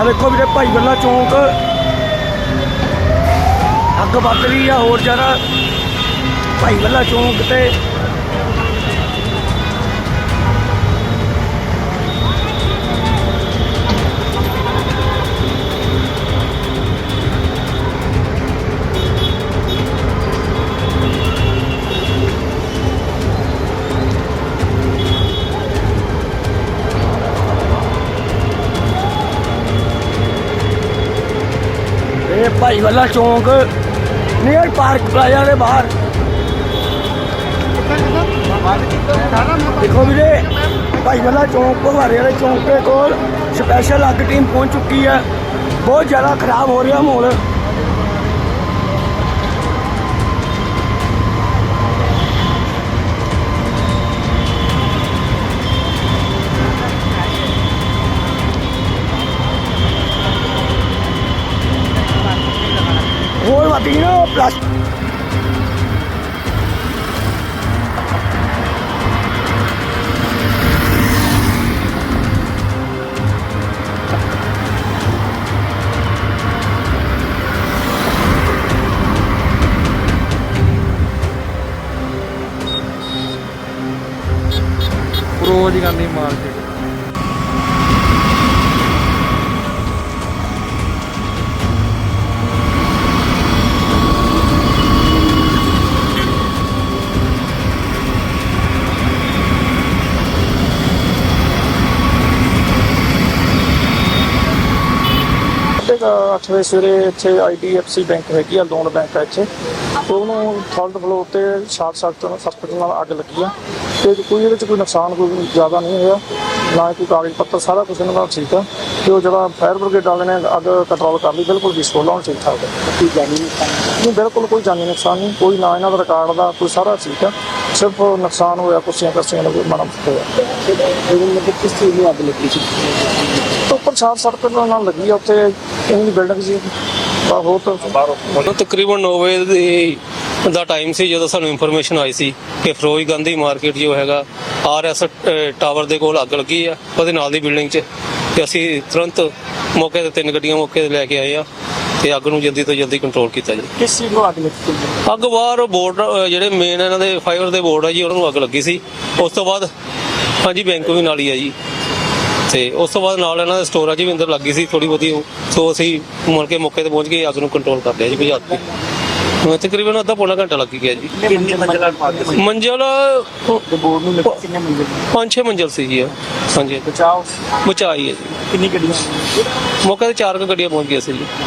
ਆ ਵੇਖੋ ਵੀਰੇ ਭਾਈ ਬੱਲਾ ਚੌਂਕ। ਅੱਗ ਵੱਧ ਰਹੀ ਆ ਹੋਰ ਜ਼ਿਆਦਾ। ਭਾਈ ਬੱਲਾ ਚੌਂਕ ਤੇ ਭਾਈ ਬੱਲਾ ਚੌਂਕ ਨੀਅਰ ਪਾਰਕ ਪਲਾਜ਼ਾ ਦੇ ਬਾਹਰ। ਦੇਖੋ ਵੀਰੇ ਭਾਈ ਬੱਲਾ ਚੌਂਕ ਭਵਾਰੇ ਵਾਲੇ ਚੌਂਕ ਦੇ ਕੋਲ ਸਪੈਸ਼ਲ ਅੱਗ ਟੀਮ ਪਹੁੰਚ ਚੁੱਕੀ ਹੈ। ਬਹੁਤ ਜ਼ਿਆਦਾ ਖਰਾਬ ਹੋ ਰਿਹਾ ਮਾਹੌਲ। ਹੋਰ ਵੱਡੀ ਨਾ ਪਲੱਸ ਰੋਜ਼ ਗਾਂਧੀ ਮਾਰਕੀਟ ਤੇ 8 ਵਜੇ ਸਵੇਰੇ ਇੱਥੇ ਆਈਡੀਐਫਸੀ ਬੈਂਕ ਹੈਗੀ ਆ ਲੋਨ ਬੈਂਕ ਹੈ ਇੱਥੇ। ਉਹਨੂੰ ਥਰਡ ਫਲੋਰ ਤੇ ਸ਼ਾਰਟ ਸਰਕਟ ਨਾਲ ਅੱਗ ਲੱਗੀ ਆ। ਤੇ ਕੋਈ ਇਹਦੇ ਵਿੱਚ ਕੋਈ ਨੁਕਸਾਨ ਕੋਈ ਜ਼ਿਆਦਾ ਨਹੀਂ ਹੋਇਆ। ਨਾ ਕੋਈ ਕਾਗਜ਼ ਪੱਤਰ ਸਾਰਾ ਕੁਝ ਇਹਨਾਂ ਦਾ ਠੀਕ ਆ। ਤੇ ਉਹ ਜਿਹੜਾ ਫਾਇਰ ਬ੍ਰਿਗੇਡ ਵਾਲੇ ਨੇ ਅੱਗ ਕੰਟਰੋਲ ਕਰ ਲਈ ਬਿਲਕੁਲ ਪੀਸਫੁਲ ਆ ਹੁਣ ਠੀਕ ਠਾਕ ਕੋਈ ਜਾਣੀ ਨਹੀਂ ਨਹੀਂ ਬਿਲਕੁਲ ਕੋਈ ਜਾਨੀ ਨੁਕਸਾਨ ਨਹੀਂ। ਕੋਈ ਨਾ ਇਹਨਾਂ ਦਾ ਰਿਕਾਰਡ ਦਾ ਕੋਈ ਸਾਰਾ ਠੀਕ ਆ। ਸਿਰਫ ਨੁਕਸਾਨ ਹੋਇਆ ਕੁਰਸੀਆਂ ਕਰਸੀਆਂ ਕੋਈ ਮਾੜਾ ਮੋਟਾ ਹੋਇਆ। ਇਹ ਮਤਲਬ ਕਿਸ ਚੀਜ਼ ਨੂੰ ਅੱਗ ਲੱਗੀ ਸੀ? ਉੱਪਰ ਸ਼ਾਰਟ ਸਰਕਟ ਨਾਲ ਲੱਗੀ ਆ ਉੱਥੇ। ਇਹਨਾਂ ਦੀ ਬਿਲਡਿੰਗ ਸੀ। ਬਹੁਤ ਬਾਹਰੋਂ। ਮੈਨੂੰ ਤਕਰੀਬਨ 9 ਵਜੇ ਦੀ ਦਾ ਟਾਈਮ ਸੀ ਜਦੋਂ ਸਾਨੂੰ ਇਨਫੋਰਮੇਸ਼ਨ ਆਈ ਸੀ ਕਿ ਫਰੋਜ਼ ਗਾਂਧੀ ਮਾਰਕੀਟ ਜੋ ਹੈਗਾ ਆਰਐਸ ਟਾਵਰ ਦੇ ਕੋਲ ਅੱਗ ਲੱਗੀ ਆ ਉਹਦੇ ਨਾਲ ਦੀ ਬਿਲਡਿੰਗ 'ਚ। ਤੇ ਅਸੀਂ ਤੁਰੰਤ ਮੌਕੇ ਤੇ ਤਿੰਨ ਗੱਡੀਆਂ ਮੌਕੇ ਤੇ ਲੈ ਕੇ ਆਏ ਆ ਤੇ ਅੱਗ ਨੂੰ ਜਲਦੀ ਤੋਂ ਜਲਦੀ ਕੰਟਰੋਲ ਕੀਤਾ ਜੀ। ਕਿਸ ਚੀਜ਼ ਨੂੰ ਅੱਗ ਲੱਗੀ ਅੱਗ ਬਾਹਰ ਬੋਰਡ ਜਿਹੜੇ ਮੇਨ ਇਹਨਾਂ ਦੇ ਫਾਈਬਰ ਦੇ ਬੋਰਡ ਆ ਜੀ ਉਹਨਾਂ ਨੂੰ ਅੱਗ ਲੱਗੀ ਸੀ। ਉਸ ਤੋਂ ਬਾਅਦ ਹਾਂਜੀ ਬੈਂਕ ਵੀ ਨਾਲ ਹੀ ਆ ਜੀ। ਤੇ ਉਸ ਤੋਂ ਬਾਅਦ ਨਾਲ ਇਹਨਾਂ ਦੇ ਸਟੋਰਾਂ 'ਚ ਵੀ ਅੰਦਰ ਲੱਗੀ ਸੀ ਥੋੜੀ ਬਹੁਤੀ। ਸੋ ਅਸੀਂ ਮੁੜ ਕੇ ਮੌਕੇ ਤੇ ਪਹੁੰਚ ਕੇ ਅੱਗ ਨੂੰ ਕੰਟਰੋਲ ਕਰ ਲਿਆ ਜੀ ਬੁਝਾ ਕੇ ਹਾਂ, ਤਕਰੀਬਨ ਅੱਧਾ ਪੌਣਾ ਘੰਟਾ ਲੱਗ ਗਿਆ ਜੀ। ਕਿੰਨੇ ਮੰਜ਼ਿਲਾ ਤੇ ਮੰਜ਼ਿਲ ਬੋਰਡ ਨੂੰ ਲੱਗੀ ਕਿੰਨੇ ਮੰਜ਼ਿਲ? ਪੰਜ ਛੇ ਮੰਜ਼ਿਲ ਸੀ ਜੀ। ਹਾਂਜੀ। ਬਚਾਓ। ਬਚਾਈ ਹੈ ਜੀ। ਕਿੰਨੀ ਗੱਡੀਆਂ? ਮੌਕੇ ਤੇ ਚਾਰ ਕੁ ਗੱਡੀਆਂ ਪਹੁੰਚ ਗਈਆਂ ਸੀ ਜੀ।